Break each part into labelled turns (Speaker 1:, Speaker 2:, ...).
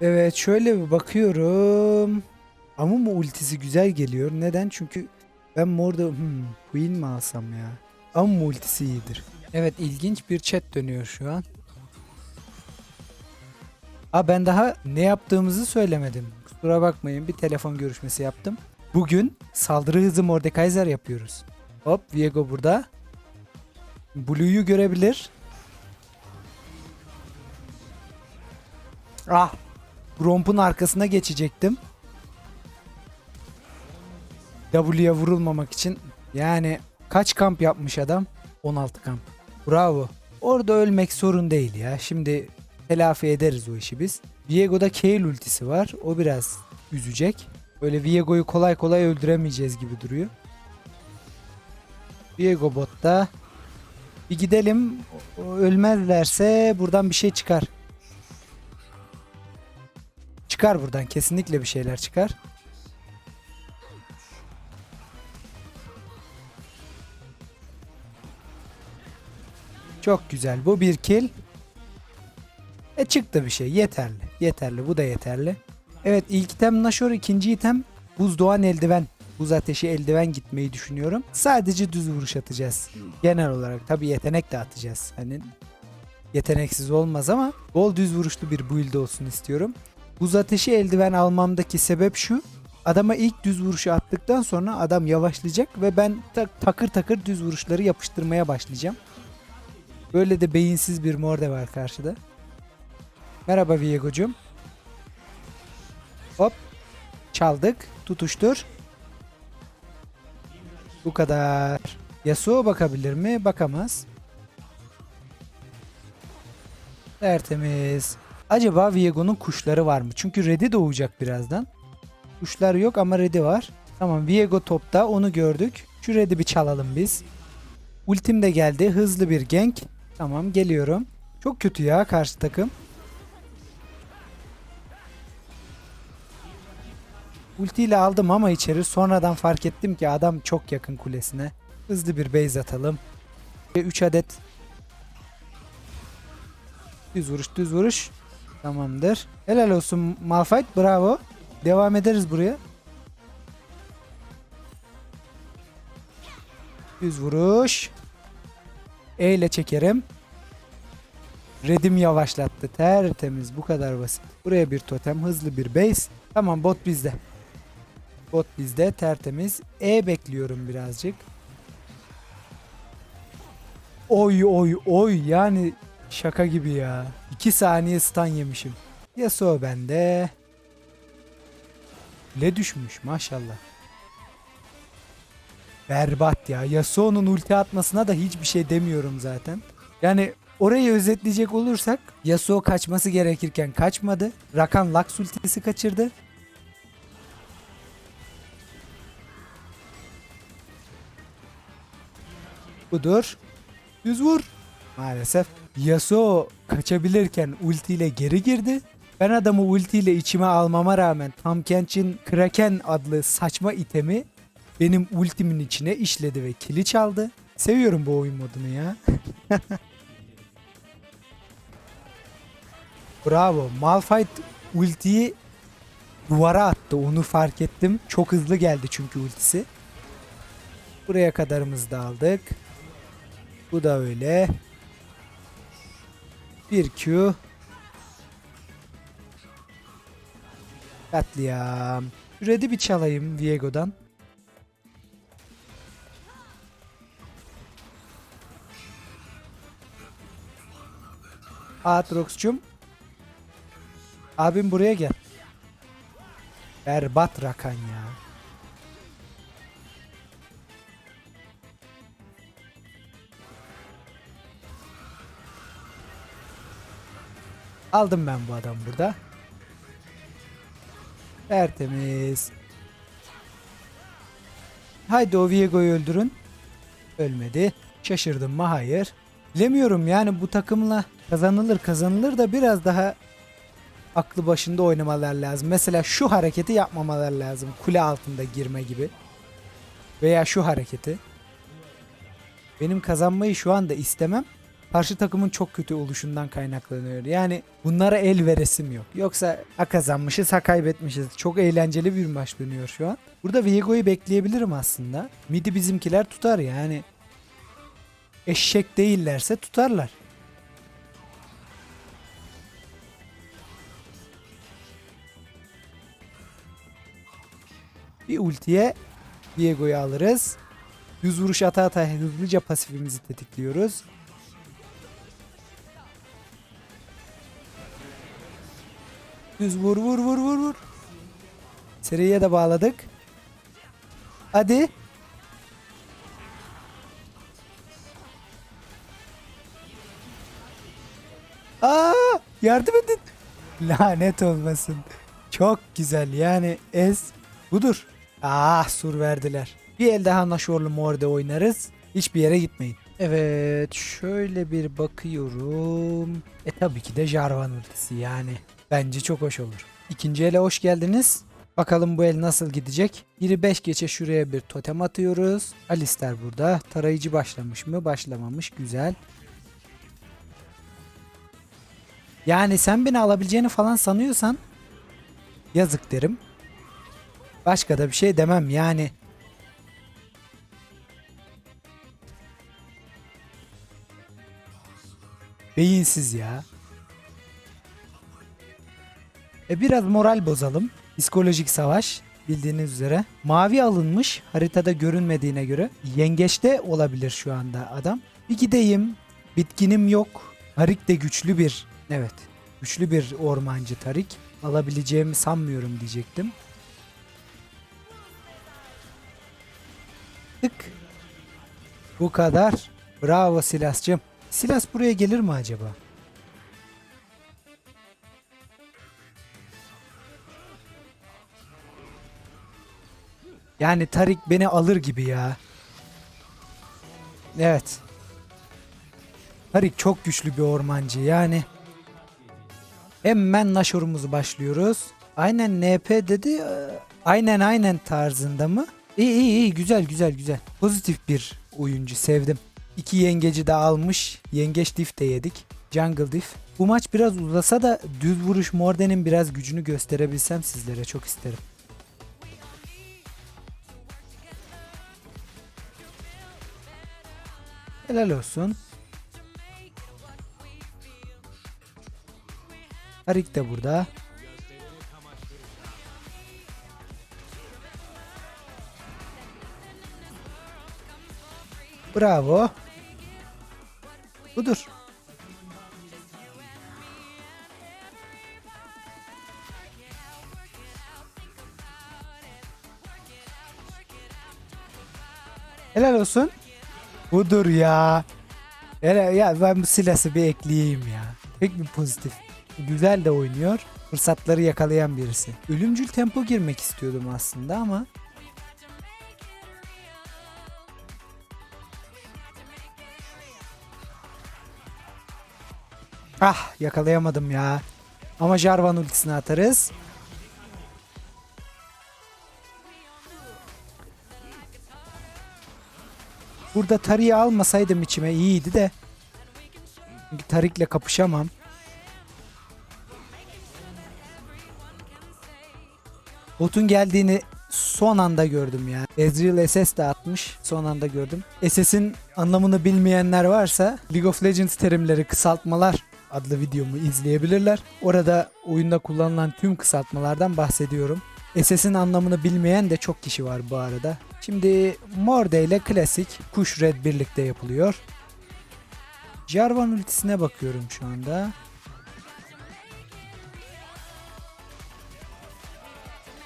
Speaker 1: Evet şöyle bir bakıyorum. Amumu ultisi güzel geliyor. Neden? Çünkü ben morda hmm, Queen mi alsam ya? Amumu ultisi iyidir. Evet ilginç bir chat dönüyor şu an. Aa ben daha ne yaptığımızı söylemedim. Kusura bakmayın bir telefon görüşmesi yaptım. Bugün saldırı hızı Mordekaiser yapıyoruz. Hop Viego burada. Blue'yu görebilir. Ah. Gromp'un arkasına geçecektim. W'ye vurulmamak için. Yani kaç kamp yapmış adam? 16 kamp. Bravo. Orada ölmek sorun değil ya. Şimdi telafi ederiz o işi biz. Viego'da Kayle ultisi var. O biraz üzecek. Böyle Viego'yu kolay kolay öldüremeyeceğiz gibi duruyor. Viego botta. Bir gidelim. Ölmezlerse buradan bir şey çıkar. Çıkar buradan. Kesinlikle bir şeyler çıkar. Çok güzel. Bu bir kill. E çıktı bir şey. Yeterli. Yeterli. Bu da yeterli. Evet ilk item Nashor. ikinci item buz doğan eldiven. Buz ateşi eldiven gitmeyi düşünüyorum. Sadece düz vuruş atacağız. Genel olarak. Tabi yetenek de atacağız. Hani yeteneksiz olmaz ama bol düz vuruşlu bir build olsun istiyorum. Buz ateşi eldiven almamdaki sebep şu. Adama ilk düz vuruşu attıktan sonra adam yavaşlayacak ve ben tak- takır takır düz vuruşları yapıştırmaya başlayacağım. Böyle de beyinsiz bir morde var karşıda. Merhaba Viego'cum. Hop. Çaldık. Tutuştur. Bu kadar. Yasuo bakabilir mi? Bakamaz. Tertemiz. Acaba Viego'nun kuşları var mı? Çünkü Red'i doğacak birazdan. Kuşlar yok ama Red'i var. Tamam Viego topta onu gördük. Şu Red'i bir çalalım biz. Ultim de geldi. Hızlı bir gank. Tamam geliyorum. Çok kötü ya karşı takım. Ultiyle aldım ama içeri sonradan fark ettim ki adam çok yakın kulesine. Hızlı bir base atalım. Ve 3 adet düz vuruş düz vuruş. Tamamdır. Helal olsun Malphite bravo. Devam ederiz buraya. Düz vuruş. E ile çekerim. Redim yavaşlattı. Tertemiz. Bu kadar basit. Buraya bir totem. Hızlı bir base. Tamam bot bizde. Bot bizde. Tertemiz. E bekliyorum birazcık. Oy oy oy. Yani şaka gibi ya. 2 saniye stun yemişim. Yasuo bende. Le düşmüş maşallah. Berbat ya. Yasuo'nun ulti atmasına da hiçbir şey demiyorum zaten. Yani orayı özetleyecek olursak Yasuo kaçması gerekirken kaçmadı. Rakan Lux ultisi kaçırdı. Budur. Düz vur. Maalesef Yasuo kaçabilirken ultiyle geri girdi. Ben adamı ultiyle içime almama rağmen Tam Kench'in Kraken adlı saçma itemi benim ultimin içine işledi ve kili çaldı. Seviyorum bu oyun modunu ya. Bravo. Malphite ultiyi duvara attı. Onu fark ettim. Çok hızlı geldi çünkü ultisi. Buraya kadarımızı da aldık. Bu da öyle. Bir Q. Katliam. Red'i bir çalayım Viego'dan. Aatrox'cum. Abim buraya gel. Berbat Rakan ya. Aldım ben bu adam burada. Tertemiz. Haydi o Viego'yu öldürün. Ölmedi. Şaşırdım mı? Hayır. Bilemiyorum yani bu takımla kazanılır kazanılır da biraz daha aklı başında oynamalar lazım. Mesela şu hareketi yapmamalar lazım. Kule altında girme gibi. Veya şu hareketi. Benim kazanmayı şu anda istemem. Karşı takımın çok kötü oluşundan kaynaklanıyor. Yani bunlara el veresim yok. Yoksa ha kazanmışız ha kaybetmişiz. Çok eğlenceli bir maç dönüyor şu an. Burada Viego'yu bekleyebilirim aslında. Midi bizimkiler tutar yani. Eşek değillerse tutarlar. Bir ultiye Viego'yu alırız. Düz vuruş ata ata hızlıca pasifimizi tetikliyoruz. Düz vur vur vur vur vur. Seriye de bağladık. Hadi. Aa, yardım edin. Lanet olmasın. Çok güzel yani ez budur. Ah sur verdiler. Bir el daha Naşorlu Morde oynarız. Hiçbir yere gitmeyin. Evet şöyle bir bakıyorum. E tabii ki de Jarvan ultisi yani. Bence çok hoş olur. İkinci ele hoş geldiniz. Bakalım bu el nasıl gidecek. Biri 5 geçe şuraya bir totem atıyoruz. Alister burada. Tarayıcı başlamış mı? Başlamamış. Güzel. Yani sen beni alabileceğini falan sanıyorsan yazık derim. Başka da bir şey demem yani. Beyinsiz ya. E biraz moral bozalım. Psikolojik savaş bildiğiniz üzere. Mavi alınmış haritada görünmediğine göre. Yengeçte olabilir şu anda adam. Bir gideyim. Bitkinim yok. Tarik de güçlü bir evet güçlü bir ormancı Tarik. Alabileceğimi sanmıyorum diyecektim. Tık. Bu kadar. Bravo Silas'cığım. Silas buraya gelir mi acaba? Yani Tarik beni alır gibi ya. Evet. Tarik çok güçlü bir ormancı yani. Hemen Nashor'umuzu başlıyoruz. Aynen NP dedi. e, Aynen aynen tarzında mı? İyi iyi iyi güzel güzel güzel. Pozitif bir oyuncu sevdim. İki yengeci de almış. Yengeç dif de yedik. Jungle dif. Bu maç biraz uzasa da düz vuruş Morden'in biraz gücünü gösterebilsem sizlere çok isterim. Helal olsun. Harik de burada. Bravo. Budur. Helal olsun. Budur ya. Hele ya ben bu silası bir ekleyeyim ya. Pek bir pozitif. Güzel de oynuyor. Fırsatları yakalayan birisi. Ölümcül tempo girmek istiyordum aslında ama Ah yakalayamadım ya. Ama Jarvan ultisini atarız. Burada Tarik'i almasaydım içime iyiydi de. Çünkü Tarik'le kapışamam. Botun geldiğini son anda gördüm ya. Ezreal SS de atmış. Son anda gördüm. SS'in anlamını bilmeyenler varsa League of Legends terimleri kısaltmalar adlı videomu izleyebilirler. Orada oyunda kullanılan tüm kısaltmalardan bahsediyorum. SS'in anlamını bilmeyen de çok kişi var bu arada. Şimdi Morde ile klasik Kuş Red birlikte yapılıyor. Jarvan ultisine bakıyorum şu anda.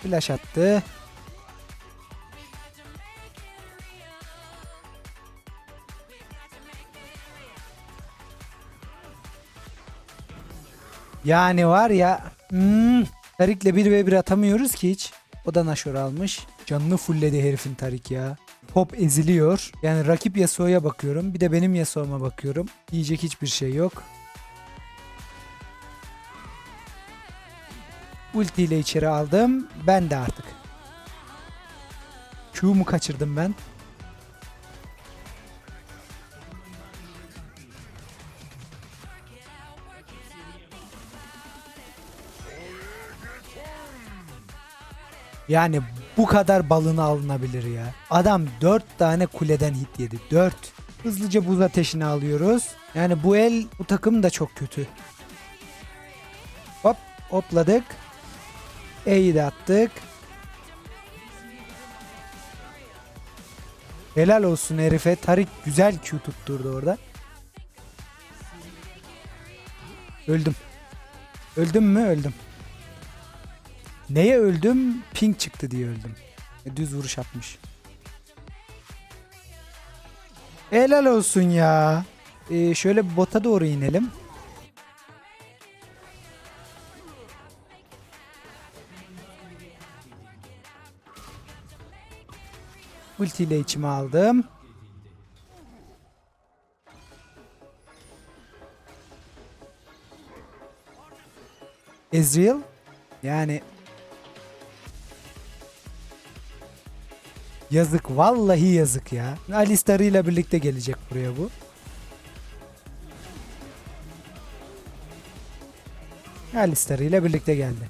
Speaker 1: Flash attı. Yani var ya hmm, Tarik'le 1v1 atamıyoruz ki hiç. O da Nashor almış. Canını fulledi herifin Tarik ya. Pop eziliyor. Yani rakip Yasuo'ya bakıyorum. Bir de benim Yasuo'ma bakıyorum. Yiyecek hiçbir şey yok. Ulti ile içeri aldım. Ben de artık. Q'mu kaçırdım ben. Yani bu kadar balını alınabilir ya. Adam 4 tane kuleden hit yedi. 4. Hızlıca buz ateşini alıyoruz. Yani bu el bu takım da çok kötü. Hop hopladık. E'yi de attık. Helal olsun herife. Tarik güzel Q tutturdu orada. Öldüm. Öldüm mü? Öldüm. Neye öldüm? Ping çıktı diye öldüm. E, Düz vuruş atmış. Helal olsun ya. Ee, şöyle bota doğru inelim. Ulti ile içime aldım. Ezreal yani yazık vallahi yazık ya. Alistar ile birlikte gelecek buraya bu. Alistar ile birlikte geldi.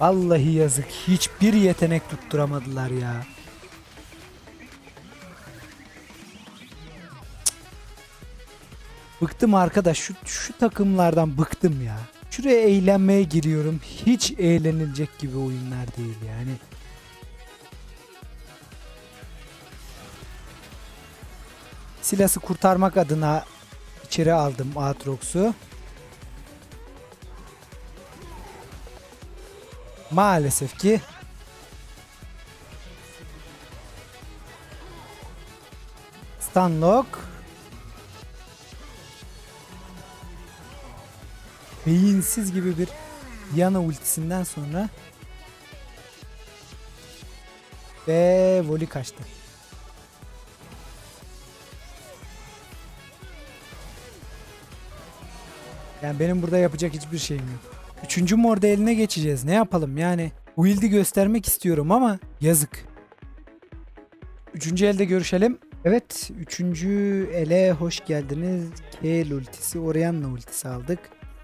Speaker 1: Vallahi yazık. Hiçbir yetenek tutturamadılar ya. Bıktım arkadaş şu, şu takımlardan bıktım ya. Şuraya eğlenmeye giriyorum. Hiç eğlenilecek gibi oyunlar değil yani. Silas'ı kurtarmak adına içeri aldım Aatrox'u. Maalesef ki Stunlock beyinsiz gibi bir Yana ultisinden sonra ve voli kaçtı. Yani benim burada yapacak hiçbir şeyim yok. Üçüncü morda eline geçeceğiz. Ne yapalım yani? Wild'i göstermek istiyorum ama yazık. Üçüncü elde görüşelim. Evet, üçüncü ele hoş geldiniz. Kale ultisi, Orianna ultisi aldık.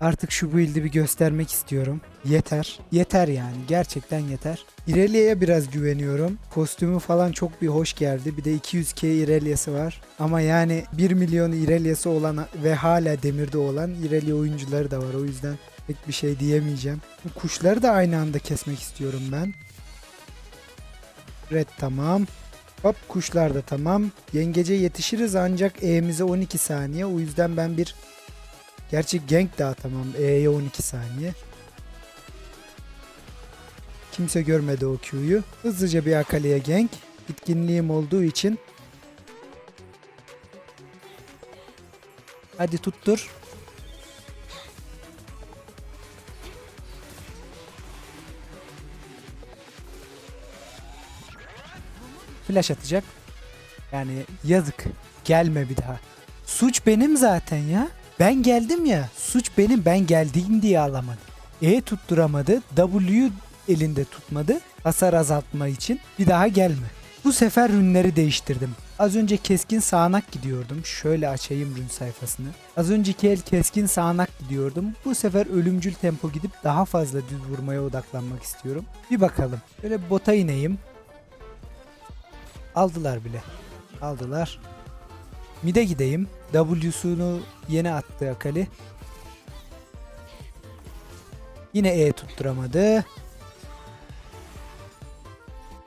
Speaker 1: Artık şu build'i bir göstermek istiyorum. Yeter. Yeter yani. Gerçekten yeter. İrelia'ya biraz güveniyorum. Kostümü falan çok bir hoş geldi. Bir de 200k İrelia'sı var. Ama yani 1 milyon İrelia'sı olan ve hala demirde olan İrelia oyuncuları da var. O yüzden pek bir şey diyemeyeceğim. Bu kuşları da aynı anda kesmek istiyorum ben. Red tamam. Hop kuşlar da tamam. Yengece yetişiriz ancak E'mize 12 saniye. O yüzden ben bir Gerçi gank daha tamam. E'ye 12 saniye. Kimse görmedi o Q'yu. Hızlıca bir Akali'ye gank. Bitkinliğim olduğu için. Hadi tuttur. Flash atacak. Yani yazık. Gelme bir daha. Suç benim zaten ya. Ben geldim ya. Suç benim. Ben geldiğim diye alamadı. E tutturamadı. W elinde tutmadı. Hasar azaltma için. Bir daha gelme. Bu sefer rünleri değiştirdim. Az önce keskin sağanak gidiyordum. Şöyle açayım rün sayfasını. Az önceki el keskin sağanak gidiyordum. Bu sefer ölümcül tempo gidip daha fazla düz vurmaya odaklanmak istiyorum. Bir bakalım. Böyle bota ineyim. Aldılar bile. Aldılar. Mid'e gideyim. W'sunu yeni attı Akali. Yine E tutturamadı.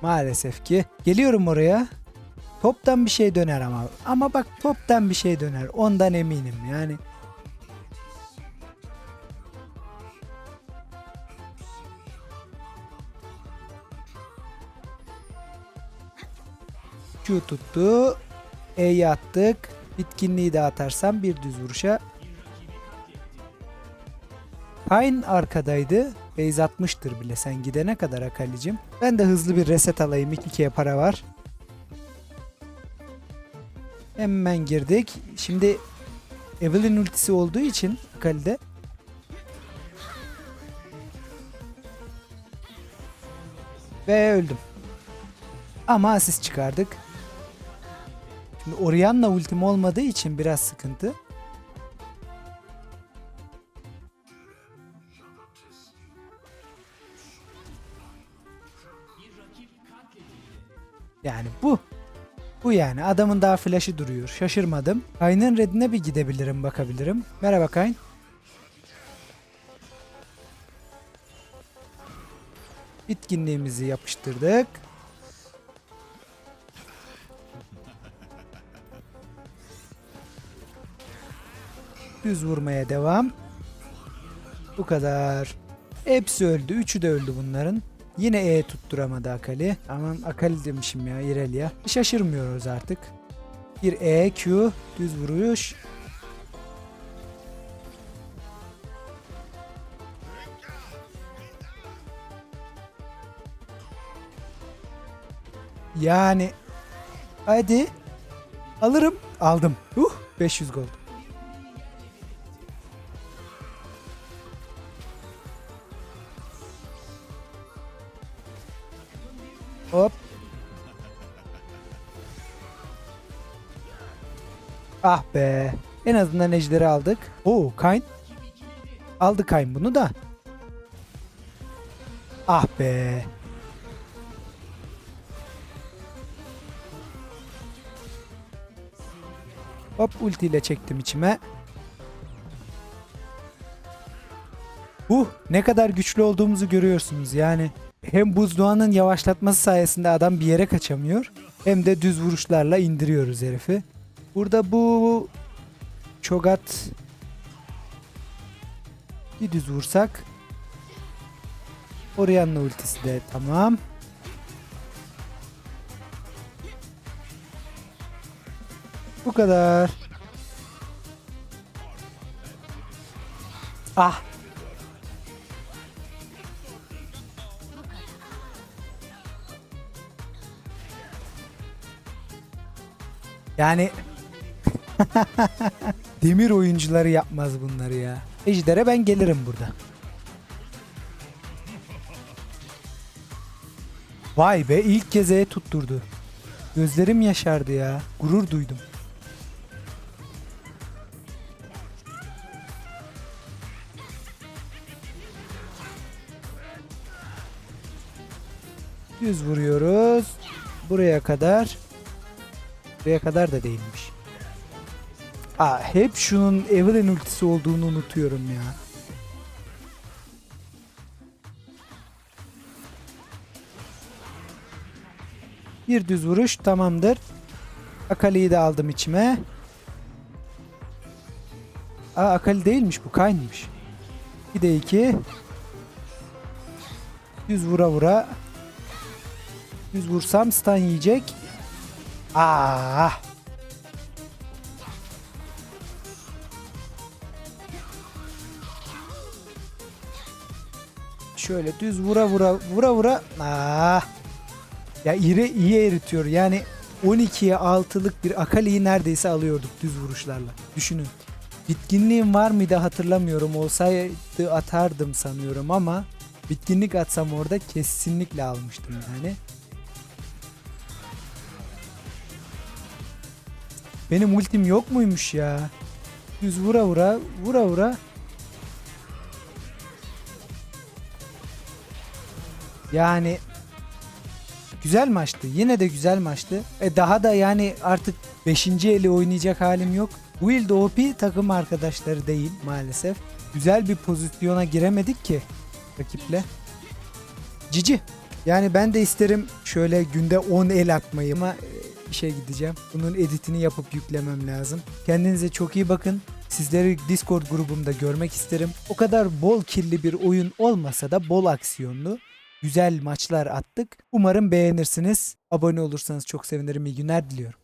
Speaker 1: Maalesef ki. Geliyorum oraya. Toptan bir şey döner ama. Ama bak toptan bir şey döner. Ondan eminim yani. Q tuttu. E'yi attık. Bitkinliği de atarsam bir düz vuruşa. Pine arkadaydı. Base atmıştır bile sen gidene kadar Akalicim. Ben de hızlı bir reset alayım. 2'ye para var. Hemen girdik. Şimdi Evelyn ultisi olduğu için Akali'de ve öldüm. Ama asist çıkardık. Şimdi Orianna ultim olmadığı için biraz sıkıntı. Yani bu. Bu yani. Adamın daha flash'ı duruyor. Şaşırmadım. Kayn'ın redine bir gidebilirim bakabilirim. Merhaba Kayn. Bitkinliğimizi yapıştırdık. Düz vurmaya devam. Bu kadar. Hepsi öldü. Üçü de öldü bunların. Yine E tutturamadı Akali. Aman Akali demişim ya İrelia. Şaşırmıyoruz artık. Bir E, Q, düz vuruş. Yani hadi alırım. Aldım. Uh 500 gold. Ah be. En azından ejderi aldık. Oo Kayn. Aldı Kayn bunu da. Ah be. Hop ultiyle çektim içime. Uh ne kadar güçlü olduğumuzu görüyorsunuz yani. Hem buzdoğanın yavaşlatması sayesinde adam bir yere kaçamıyor. Hem de düz vuruşlarla indiriyoruz herifi. Burada bu Çogat bir düz vursak Orianna ultisi de tamam. Bu kadar. Ah. Yani demir oyuncuları yapmaz bunları ya. Ejder'e ben gelirim burada. Vay be ilk kez E tutturdu. Gözlerim yaşardı ya. Gurur duydum. Düz vuruyoruz. Buraya kadar. Buraya kadar da değilmiş. Aa, hep şunun Evelyn ultisi olduğunu unutuyorum ya. Bir düz vuruş tamamdır. Akali'yi de aldım içime. Aa Akali değilmiş bu Kayn'mış. Bir de iki. Düz vura vura. Düz vursam stun yiyecek. Aa. Şöyle düz vura vura vura vura. Aa. Ya iri iyi eritiyor. Yani 12'ye 6'lık bir Akali'yi neredeyse alıyorduk düz vuruşlarla. Düşünün. Bitkinliğim var mıydı hatırlamıyorum. Olsaydı atardım sanıyorum ama bitkinlik atsam orada kesinlikle almıştım yani. Benim ultim yok muymuş ya? Düz vura vura vura vura. Yani güzel maçtı. Yine de güzel maçtı. E daha da yani artık 5. eli oynayacak halim yok. Will OP takım arkadaşları değil maalesef. Güzel bir pozisyona giremedik ki rakiple. Cici. Yani ben de isterim şöyle günde 10 el atmayı ama e, işe gideceğim. Bunun editini yapıp yüklemem lazım. Kendinize çok iyi bakın. Sizleri Discord grubumda görmek isterim. O kadar bol kirli bir oyun olmasa da bol aksiyonlu. Güzel maçlar attık. Umarım beğenirsiniz. Abone olursanız çok sevinirim. İyi günler diliyorum.